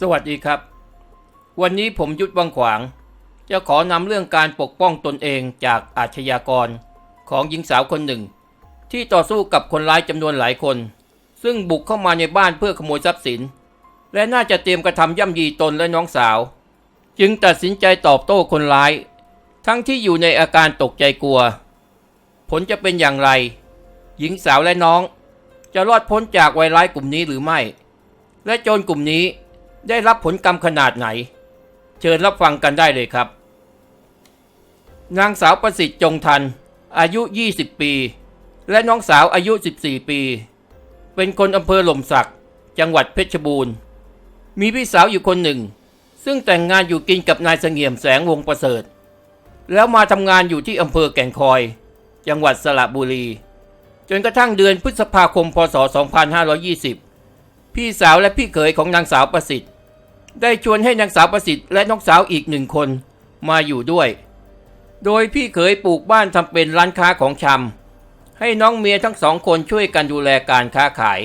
สวัสดีครับ วันนี้ผมยุทธวังขวาง จะขอนำเรื่องการปกป้องตนเองจากอาชญากร ของหญิงสาวคนหนึ่ง ที่ต่อสู้กับคนร้ายจำนวนหลายคน ซึ่งบุกเข้ามาในบ้านเพื่อขโมยทรัพย์สิน และน่าจะเตรียมกระทำย่ำยีตนและน้องสาว จึงตัดสินใจตอบโต้คนร้าย ทั้งที่อยู่ในอาการตกใจกลัว ผลจะเป็นอย่างไร หญิงสาวและน้อง จะรอดพ้นจากไวร้ายกลุ่มนี้หรือไม่ และโจรกลุ่มนี้ ได้รับผลกรรมขนาดไหน เชิญรับฟังกันได้เลยครับ นางสาวประสิทธิ์จงทัน อายุ 20 ปี และน้องสาวอายุ 14 ปี เป็นคนอำเภอหล่มสัก จังหวัดเพชรบูรณ์ มีพี่สาวอยู่คนหนึ่ง ซึ่งแต่งงานอยู่กินกับนายเสงี่ยมแสงวงประเสริฐ แล้วมาทำงานอยู่ที่อำเภอแก่งคอย จังหวัดสระบุรี จนกระทั่งเดือนพฤษภาคม พศ 2520 พี่สาวและพี่เขยของนางสาวประสิทธิ์ ได้ชวนให้นางสาวประสิทธิ์และน้องสาวอีกหนึ่งคนมาอยู่ด้วย โดยพี่เขยปลูกบ้านทำเป็นร้านค้าของชำให้น้องเมียทั้งสองคนช่วยกันดูแลการค้าขาย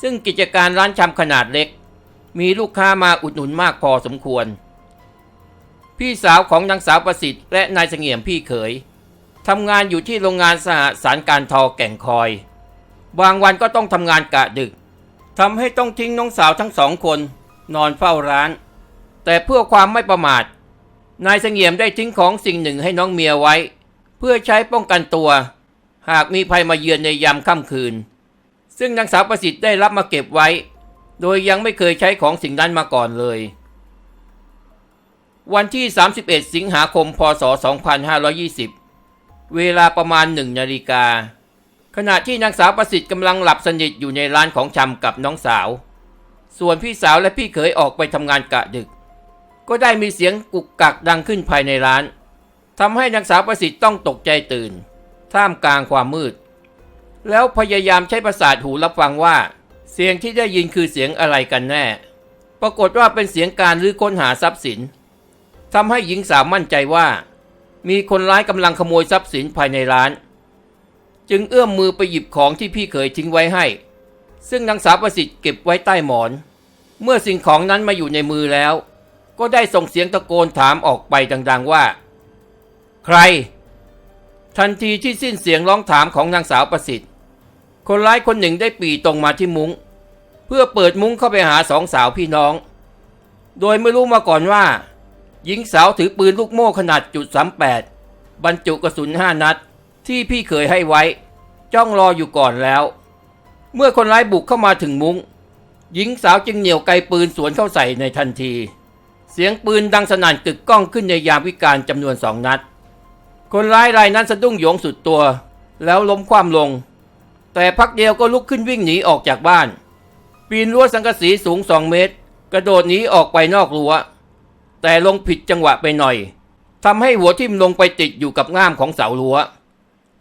ซึ่งกิจการร้านชำขนาดเล็ก มีลูกค้ามาอุดหนุนมากพอสมควร พี่สาวของนางสาวประสิทธิ์และนายเสงี่ยมพี่เขยทำงานอยู่ที่โรงงานสหสารการทอแก่งคอย บางวันก็ต้องทำงานกะดึกทำให้ต้องทิ้งน้องสาวทั้งสองคน นอนเฝ้าร้าน แต่เพื่อความไม่ประมาท นายเสงี่ยมได้ทิ้งของสิ่งหนึ่งให้น้องเมียไว้ เพื่อใช้ป้องกันตัว หากมีภัยมาเยือนในยามค่ำคืน ซึ่งนางสาวประสิทธิ์ได้รับมาเก็บไว้ โดยยังไม่เคยใช้ของสิ่งนั้นมาก่อนเลย วันที่ 31 สิงหาคม พศ 2520 เวลาประมาณหนึ่งนาฬิกาขณะที่นางสาวประสิทธิ์กำลังหลับสนิทอยู่ในร้านของชำกับน้องสาว ส่วนพี่สาวและพี่เขยออกไปทำงานกะดึก ก็ได้มีเสียงกุกกักดังขึ้นภายในร้านทำให้นางสาวประสิทธิ์ต้องตกใจตื่น ท่ามกลางความมืด แล้วพยายามใช้ประสาทหูรับฟังว่า เสียงที่ได้ยินคือเสียงอะไรกันแน่ ปรากฏว่าเป็นเสียงการรื้อค้นหาทรัพย์สินทำให้หญิงสาวมั่นใจว่า มีคนร้ายกำลังขโมยทรัพย์สินภายในร้าน จึงเอื้อมมือไปหยิบของที่พี่เขยทิ้งไว้ให้ ซึ่งนางสาวประสิทธิ์เก็บไว้ใต้หมอน เมื่อสิ่งของนั้นมาอยู่ในมือแล้ว ก็ได้ส่งเสียงตะโกนถามออกไปดังๆว่า ใคร ทันทีที่สิ้นเสียงร้องถามของนางสาวประสิทธิ์ คนร้ายคนหนึ่งได้ปีตรงมาที่มุง้ง เพื่อเปิดมุ้งเข้าไปหาสองสาวพี่น้อง โดยไม่รู้มาก่อนว่า หญิงสาวถือปืนลูกโม่ขนาดจุดสามแปดบรรจุกระสุนห้านัด ที่พี่เคยให้ไว้ จ้องรออยู่ก่อนแล้ว เมื่อคนร้ายบุกเข้ามาถึงมุง้ง หญิงสาวจึงเหนี่ยวไกปืนสวนเข้าใส่ในทันที เสียงปืนดังสนั่นกึกก้องขึ้นในยามวิกาลจำนวนสองนัด คนร้ายรายนั้นสะดุ้งโยงสุดตัว แล้วล้มคว่ำลง แต่พักเดียวก็ลุกขึ้นวิ่งหนีออกจากบ้าน ปีนรั้วสังกะสีสูงสองเมตร กระโดดหนีออกไปนอกรั้ว แต่ลงผิดจังหวะไปหน่อยทำให้หัวทิ่มลงไปติดอยู่กับง่ามของเสารั้ว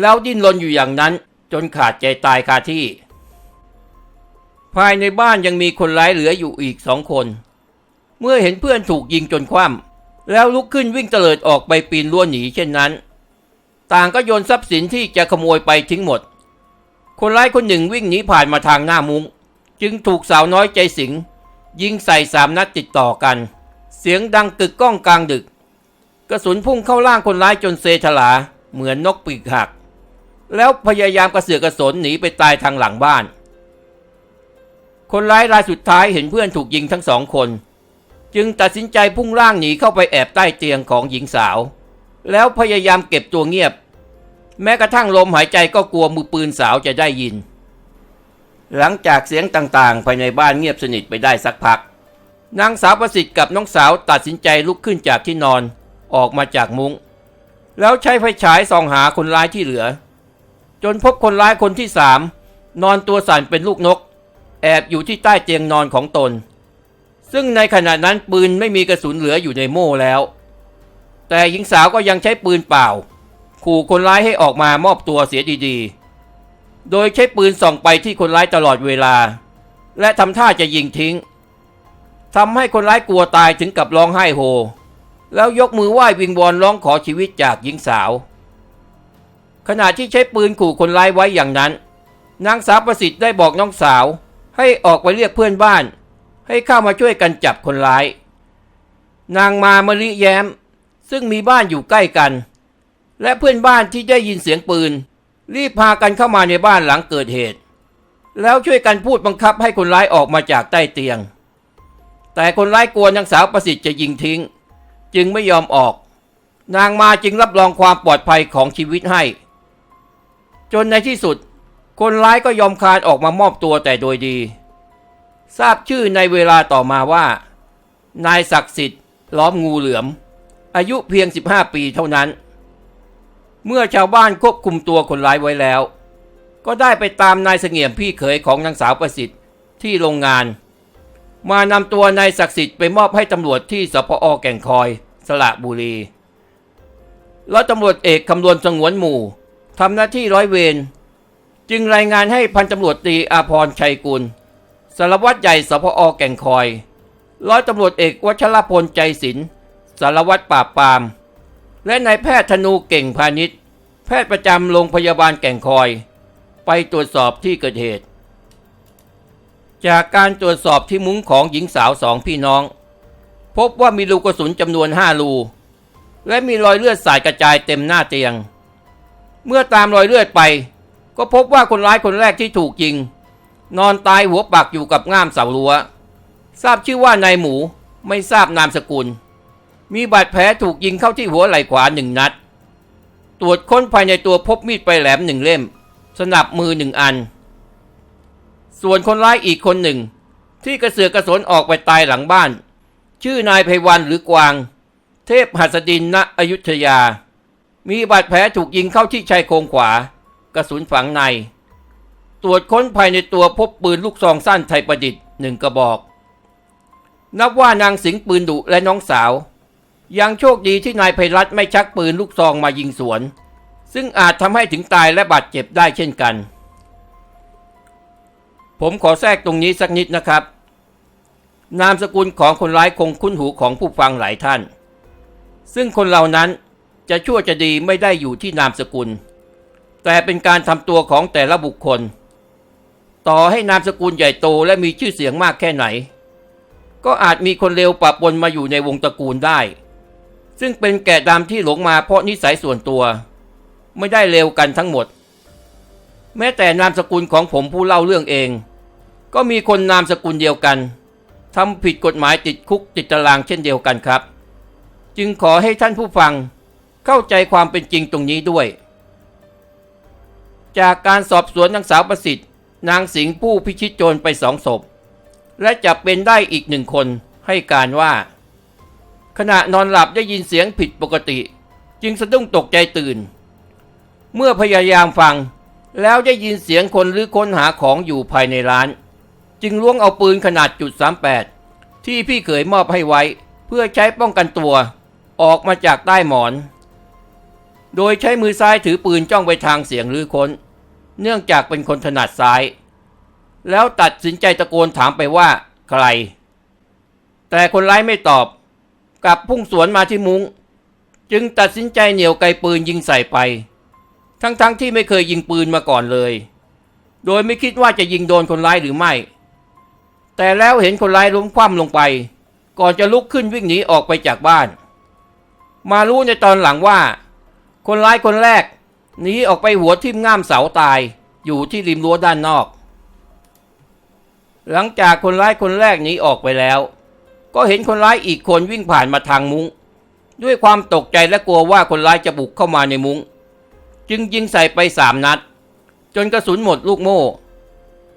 แล้วดิ้นรนอยู่อย่างนั้นจนขาดใจตายคาที่ ภายในบ้านยังมีคนร้ายเหลืออยู่อีกสองคน เมื่อเห็นเพื่อนถูกยิงจนคว่ำแล้วลุกขึ้นวิ่งเตลิดออกไปปีนรั้วหนีเช่นนั้น ต่างก็โยนทรัพย์สินที่จะขโมยไปทิ้งหมด คนร้ายคนหนึ่งวิ่งหนีผ่านมาทางหน้ามุง้ง จึงถูกสาวน้อยใจสิง ยิงใส่สามนัดติดต่อกัน เสียงดังกึกก้องกลางดึก กระสุนพุ่งเข้าล่างคนร้ายจนเซฉลาเหมือนนกปีกหัก แล้วพยายามกระเสือกกระสนหนีไปตายทางหลังบ้าน คนร้ายรายสุดท้ายเห็นเพื่อนถูกยิงทั้งสองคน จึงตัดสินใจพุ่งล่างหนีเข้าไปแอบใต้เตียงของหญิงสาว แล้วพยายามเก็บตัวเงียบ แม้กระทั่งลมหายใจก็กลัวมือปืนสาวจะได้ยิน หลังจากเสียงต่างๆ ภายในบ้านเงียบสนิทไปได้สักพัก นางสาวประสิทธิ์กับน้องสาวตัดสินใจลุกขึ้นจากที่นอนออกมาจากมุง้งแล้วใช้ไฟฉายส่องหาคนร้ายที่เหลือ จนพบคนร้ายคนที่สามนอนตัวสั่นเป็นลูกนก แอบอยู่ที่ใต้เตียงนอนของตน ซึ่งในขณะนั้นปืนไม่มีกระสุนเหลืออยู่ในโม่แล้ว แต่หญิงสาวก็ยังใช้ปืนเปล่า ขู่คนร้ายให้ออกมามอบตัวเสียดีๆ โดยใช้ปืนส่องไปที่คนร้ายตลอดเวลา และทำท่าจะยิงทิ้งทำให้คนร้ายกลัวตายถึงกับร้องไห้โฮ แล้วยกมือไหว้วิงวอนร้องขอชีวิตจากหญิงสาว ขณะที่ใช้ปืนขู่คนร้ายไว้อย่างนั้น นางสาวประสิทธิ์ได้บอกน้องสาว ให้ออกไปเรียกเพื่อนบ้าน ให้เข้ามาช่วยกันจับคนร้าย นางมามลิแย้ม ซึ่งมีบ้านอยู่ใกล้กัน และเพื่อนบ้านที่ได้ยินเสียงปืน รีบพากันเข้ามาในบ้านหลังเกิดเหตุ แล้วช่วยกันพูดบังคับให้คนร้ายออกมาจากใต้เตียง แต่คนร้ายกลัวนางสาวประสิทธิ์จะยิงทิ้ง จึงไม่ยอมออก นางมาจึงรับรองความปลอดภัยของชีวิตให้ จนในที่สุด คนร้ายก็ยอมคลานออกมามอบตัวแต่โดยดี ทราบชื่อในเวลาต่อมาว่า นายศักดิ์สิทธิ์ล้อมงูเหลือม อายุเพียง 15 ปีเท่านั้น เมื่อชาวบ้านควบคุมตัวคนร้ายไว้แล้ว ก็ได้ไปตามนายเสงี่ยมพี่เขยของนางสาวประสิทธิ์ที่โรงงาน มานำตัวนายศักดิ์สิทธิ์ไปมอบให้ตำรวจที่สพอแก่งคอย สระบุรี แล้วตำรวจเอกคำนวณสงวนหมู่ทำหน้าที่ร้อยเวร จึงรายงานให้พันตำรวจตีอาพรชัยกุลสารวัตรใหญ่สพอแก่งคอย ร้อยตำรวจเอกวัชรพลใจศิลป์สารวัตรปราบปราม และนายแพทย์ธนูเก่งพาณิชย์ แพทย์ประจำโรงพยาบาลแก่งคอย ไปตรวจสอบที่เกิดเหตุ จากการตรวจสอบที่มุ้งของหญิงสาวสองพี่น้อง พบว่ามีรูกระสุนจำนวนห้ารูและมีรอยเลือดสาดกระจายเต็มหน้าเตียง เมื่อตามรอยเลือดไป ก็พบว่าคนร้ายคนแรกที่ถูกยิง นอนตายหัวปักอยู่กับง่ามเสารั้ว ทราบชื่อว่านายหมูไม่ทราบนามสกุล มีบาดแผลถูกยิงเข้าที่หัวไหล่ขวาหนึ่งนัด ตรวจค้นภายในตัวพบมีดปลายแหลมหนึ่งเล่ม สนับมือหนึ่งอัน ส่วนคนร้ายอีกคนหนึ่ง ที่กระเสือกกระสนออกไปตายหลังบ้าน ชื่อนายไพวันหรือกวาง เทพหัสดินณอยุธยา มีบาดแผลถูกยิงเข้าที่ชายโครงขวา กระสุนฝังใน ตรวจค้นภายในตัวพบปืนลูกซองสั้นไทยประดิษฐ์หนึ่งกระบอก นับว่านางสิงปืนดุและน้องสาว ยังโชคดีที่นายไพรัตไม่ชักปืนลูกซองมายิงสวน ซึ่งอาจทำให้ถึงตายและบาดเจ็บได้เช่นกัน ผมขอแทรกตรงนี้สักนิดนะครับ นามสกุลของคนร้ายคงคุ้นหูของผู้ฟังหลายท่าน ซึ่งคนเหล่านั้นจะชั่วจะดีไม่ได้อยู่ที่นามสกุล แต่เป็นการทำตัวของแต่ละบุคคล ต่อให้นามสกุลใหญ่โตและมีชื่อเสียงมากแค่ไหน ก็อาจมีคนเลวปะปนมาอยู่ในวงตระกูลได้ ซึ่งเป็นแกะดำที่หลงมาเพราะนิสัยส่วนตัว ไม่ได้เลวกันทั้งหมด แม้แต่นามสกุลของผมผู้เล่าเรื่องเอง ก็มีคนนามสกุลเดียวกันทำผิดกฎหมายติดคุกติดตารางเช่นเดียวกันครับ จึงขอให้ท่านผู้ฟังเข้าใจความเป็นจริงตรงนี้ด้วย จากการสอบสวนนางสาวประสิทธิ์ นางสิงห์ผู้พิชิตโจรไปสองศพ และจับเป็นได้อีกหนึ่งคนให้การว่า ขณะนอนหลับได้ยินเสียงผิดปกติ จึงสะดุ้งตกใจตื่น เมื่อพยายามฟังแล้วได้ยินเสียงคนหรือค้นหาของอยู่ภายในร้าน จึงล้วงเอาปืนขนาดจุด38ที่พี่เขยมอบให้ไว้ เพื่อใช้ป้องกันตัว ออกมาจากใต้หมอน โดยใช้มือซ้ายถือปืนจ้องไปทางเสียงหรือค้น เนื่องจากเป็นคนถนัดซ้าย แล้วตัดสินใจตะโกนถามไปว่า ใคร แต่คนร้ายไม่ตอบ กลับพุ่งสวนมาที่มุง้ง จึงตัดสินใจเหนี่ยวไกปืนยิงใส่ไป ทั้งๆทที่ไม่เคยยิงปืนมาก่อนเลย โดยไม่คิดว่าจะยิงโดนคนร้ายหรือไม่ แต่แล้วเห็นคนร้ายล้มคว่ำลงไป ก่อนจะลุกขึ้นวิ่งหนีออกไปจากบ้าน มารู้ในตอนหลังว่า คนร้ายคนแรกหนีออกไปหัวทิ่มง่ามเสาตาย อยู่ที่ริมรั้วด้านนอก หลังจากคนร้ายคนแรกหนีออกไปแล้ว ก็เห็นคนร้ายอีกคนวิ่งผ่านมาทางมุง้ง ด้วยความตกใจและกลัวว่าคนร้ายจะบุกเข้ามาในมุง้ง จึงยิงใส่ไปสามนัด จนกระสุนหมดลูกโม่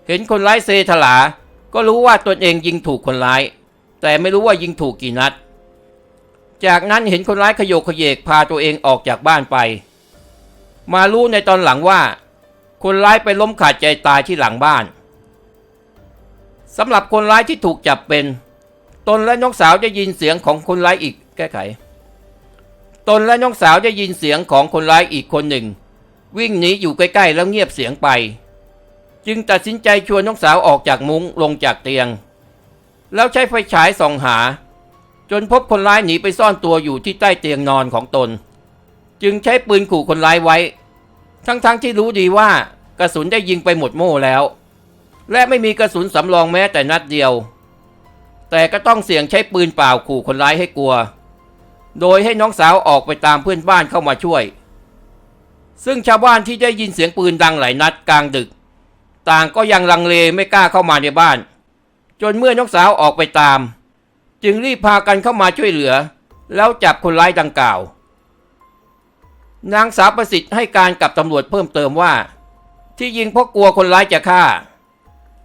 เห็นคนร้ายเซถลา ก็รู้ว่าตนเองยิงถูกคนร้าย แต่ไม่รู้ว่ายิงถูกกี่นัด จากนั้นเห็นคนร้ายขยโยกขยเยกพาตัวเองออกจากบ้านไป มารู้ในตอนหลังว่า คนร้ายไปล้มขาดใจตายที่หลังบ้านสำหรับคนร้ายที่ถูกจับเป็น ตนและน้องสาวจะยินเสียงของคนร้ายอีกแก้ไข ตนและน้องสาวได้ยินเสียงของคนร้ายอีกคนหนึ่ง วิ่งหนีอยู่ใกล้ๆแล้วเงียบเสียงไป จึงตัดสินใจชวนน้องสาวออกจากมุ้งลงจากเตียง แล้วใช้ไฟฉายส่องหา จนพบคนร้ายหนีไปซ่อนตัวอยู่ที่ใต้เตียงนอนของตน จึงใช้ปืนขู่คนร้ายไว้ ทั้งๆทที่รู้ดีว่ากระสุนได้ยิงไปหมดโม่แล้ว และไม่มีกระสุนสำรองแม้แต่นัดเดียว แต่ก็ต้องเสี่ยงใช้ปืนเปล่าขู่คนร้ายให้กลัว โดยให้น้องสาวออกไปตามเพื่อนบ้านเข้ามาช่วย ซึ่งชาวบ้านที่ได้ยินเสียงปืนดังหลายนัดกลางดึก ต่างก็ยังลังเลไม่กล้าเข้ามาในบ้าน จนเมื่อน้องสาวออกไปตาม จึงรีบพากันเข้ามาช่วยเหลือ แล้วจับคนร้ายดังกล่าว นางสาวประสิทธิ์ให้การกับตำรวจเพิ่มเติมว่า ที่ยิงเพราะกลัวคนร้ายจะฆ่า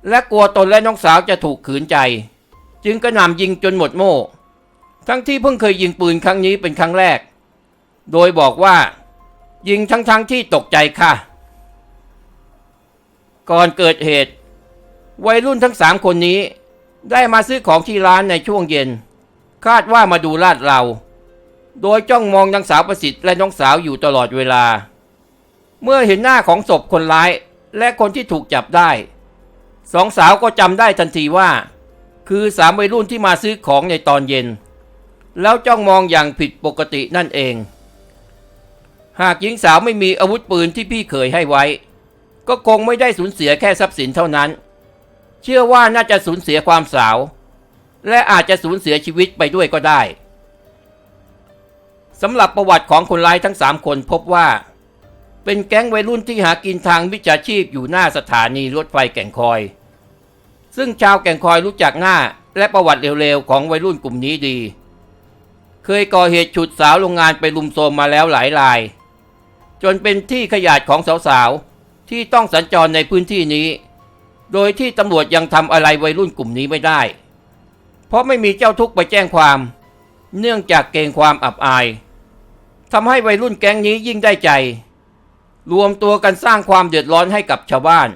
และกลัวตนและน้องสาวจะถูกขืนใจ จึงกระหน่ำยิงจนหมดโม่ ทั้งที่เพิ่งเคยยิงปืนครั้งนี้เป็นครั้งแรก โดยบอกว่า ยิงทั้งๆทที่ตกใจค่ะ ก่อนเกิดเหตุ วัยรุ่นทั้งสามคนนี้ ได้มาซื้อของที่ร้านในช่วงเย็น คาดว่ามาดูลาดเรา โดยจ้องมองนางสาวประสิทธิ์และน้องสาวอยู่ตลอดเวลา เมื่อเห็นหน้าของศพคนร้ายและคนที่ถูกจับได้ สองสาวก็จำได้ทันทีว่า คือสามวัยรุ่นที่มาซื้อของในตอนเย็น แล้วจ้องมองอย่างผิดปกตินั่นเอง หากหญิงสาวไม่มีอาวุธปืนที่พี่เคยให้ไว้ ก็คงไม่ได้สูญเสียแค่ทรัพย์สินเท่านั้น เชื่อว่าน่าจะสูญเสียความสาว และอาจจะสูญเสียชีวิตไปด้วยก็ได้ สำหรับประวัติของคนร้ายทั้งสามคนพบว่า เป็นแก๊งวัยรุ่นที่หากินทางวิชาชีพอยู่หน้าสถานีรถไฟแก่งคอย ซึ่งชาวแก่งคอยรู้จักหน้าและประวัติเร็วๆของวัยรุ่นกลุ่มนี้ดี เคยก่อเหตุฉุดสาวโรงงานไปลุมโทมมาแล้วหลายราย จนเป็นที่ขยาดของสาวๆที่ต้องสัญจรในพื้นที่นี้ โดยที่ตำรวจยังทำอะไรวัยรุ่นกลุ่มนี้ไม่ได้ เพราะไม่มีเจ้าทุกข์ไปแจ้งความ เนื่องจากเกรงความอับอาย ทำให้วัยรุ่นแก๊งนี้ยิ่งได้ใจ รวมตัวกันสร้างความเดือดร้อนให้กับชาวบ้าน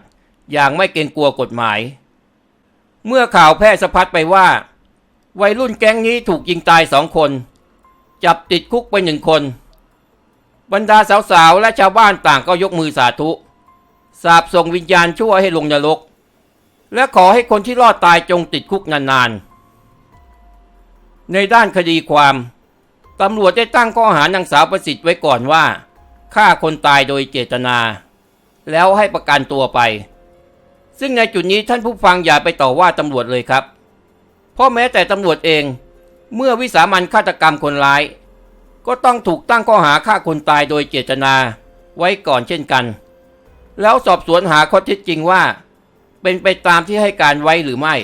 อย่างไม่เกรงกลัวกฎหมาย เมื่อข่าวแพร่สะพัดไปว่า วัยรุ่นแก๊งนี้ถูกยิงตายสองคน จับติดคุกไปหนึ่งคน บรรดาสาวๆและชาวบ้านต่างก็ยกมือสาธุสาบส่งวิญญาณชั่วให้ลงนรก และขอให้คนที่รอดตายจงติดคุกนานๆ ในด้านคดีความ ตำรวจได้ตั้งข้อหานางสาวประสิทธิ์ไว้ก่อนว่าฆ่าคนตายโดยเจตนา แล้วให้ประกันตัวไป ซึ่งในจุดนี้ท่านผู้ฟังอย่าไปต่อว่าตำรวจเลยครับ เพราะแม้แต่ตำรวจเอง เมื่อวิสามันฆาตกรรมคนร้าย ก็ต้องถูกตั้งข้อหาฆ่าคนตายโดยเจตนาไว้ก่อนเช่นกัน แล้วสอบสวนหาข้อเท็จจริงว่า เป็นไปตามที่ให้การไว้หรือไม่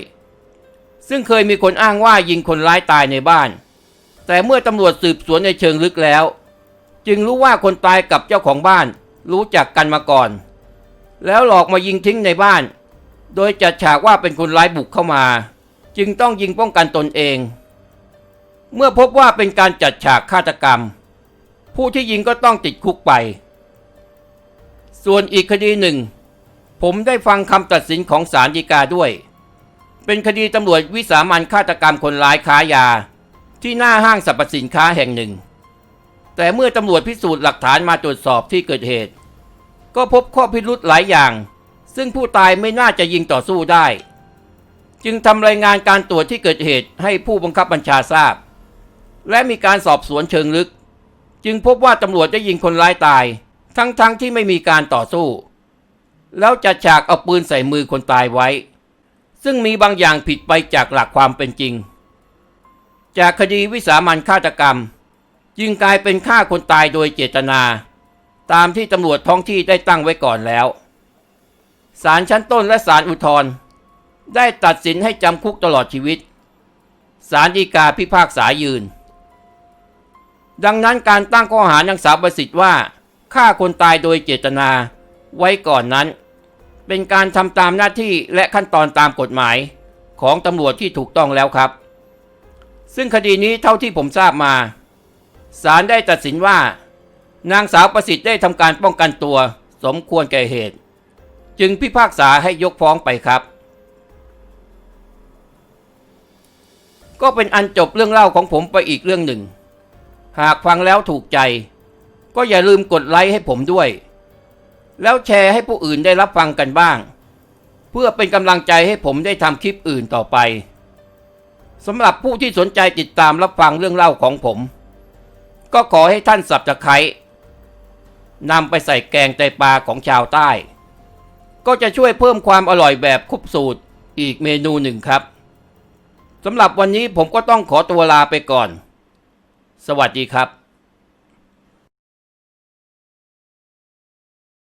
ซึ่งเคยมีคนอ้างว่ายิงคนร้ายตายในบ้าน แต่เมื่อตำรวจสืบสวนในเชิงลึกแล้ว จึงรู้ว่าคนตายกับเจ้าของบ้านรู้จักกันมาก่อน แล้วหลอกมายิงทิ้งในบ้าน โดยจัดฉากว่าเป็นคนร้ายบุกเข้ามา จึงต้องยิงป้องกันตนเอง เมื่อพบว่าเป็นการจัดฉากฆาตกรรม ผู้ที่ยิงก็ต้องติดคุกไป ส่วนอีกคดีหนึ่ง ผมได้ฟังคำตัดสินของศาลฎีกาด้วย เป็นคดีตำรวจวิสามันฆาตกรรมคนร้ายค้ายา ที่หน้าห้างสรรพสินค้าแห่งหนึ่ง แต่เมื่อตำรวจพิสูจน์หลักฐานมาตรวจสอบที่เกิดเหตุ ก็พบข้อพิรุธหลายอย่าง ซึ่งผู้ตายไม่น่าจะยิงต่อสู้ได้ จึงทำรายงานการตรวจที่เกิดเหตุให้ผู้บังคับบัญชาทราบ และมีการสอบสวนเชิงลึก จึงพบว่าตำรวจได้ยิงคนร้ายตาย ทั้งๆทที่ไม่มีการต่อสู้ แล้วจัดฉากเอาปืนใส่มือคนตายไว้ ซึ่งมีบางอย่างผิดไปจากหลักความเป็นจริง จากคดีวิสามันฆาตกรรม จึงกลายเป็นฆ่าคนตายโดยเจตนา ตามที่ตำรวจท้องที่ได้ตั้งไว้ก่อนแล้วศาลชั้นต้นและศาลอุทธรณ์ได้ตัดสินให้จำคุกตลอดชีวิตศาลฎีกาพิพากษายืน ดังนั้นการตั้งข้อหานางสาวประสิทธิ์ว่าฆ่าคนตายโดยเจตนาไว้ก่อนนั้น เป็นการทำตามหน้าที่และขั้นตอนตามกฎหมายของตำรวจที่ถูกต้องแล้วครับ ซึ่งคดีนี้เท่าที่ผมทราบมาศาลได้ตัดสินว่า นางสาวประสิทธิ์ได้ทำการป้องกันตัว สมควรแก่เหตุ จึงพิพากษาให้ยกฟ้องไปครับ ก็เป็นอันจบเรื่องเล่าของผมไปอีกเรื่องหนึ่ง หากฟังแล้วถูกใจ ก็อย่าลืมกดไลค์ให้ผมด้วย แล้วแชร์ให้ผู้อื่นได้รับฟังกันบ้าง เพื่อเป็นกำลังใจให้ผมได้ทำคลิปอื่นต่อไป สำหรับผู้ที่สนใจติดตามรับฟังเรื่องเล่าของผม ก็ขอให้ท่านสับตะไคร้นำไปใส่แกงไตปลาของชาวใต้ ก็จะช่วยเพิ่มความอร่อยแบบคุบสูตรอีกเมนูหนึ่งครับสำหรับวันนี้ผมก็ต้องขอตัวลาไปก่อน สวัสดีครับ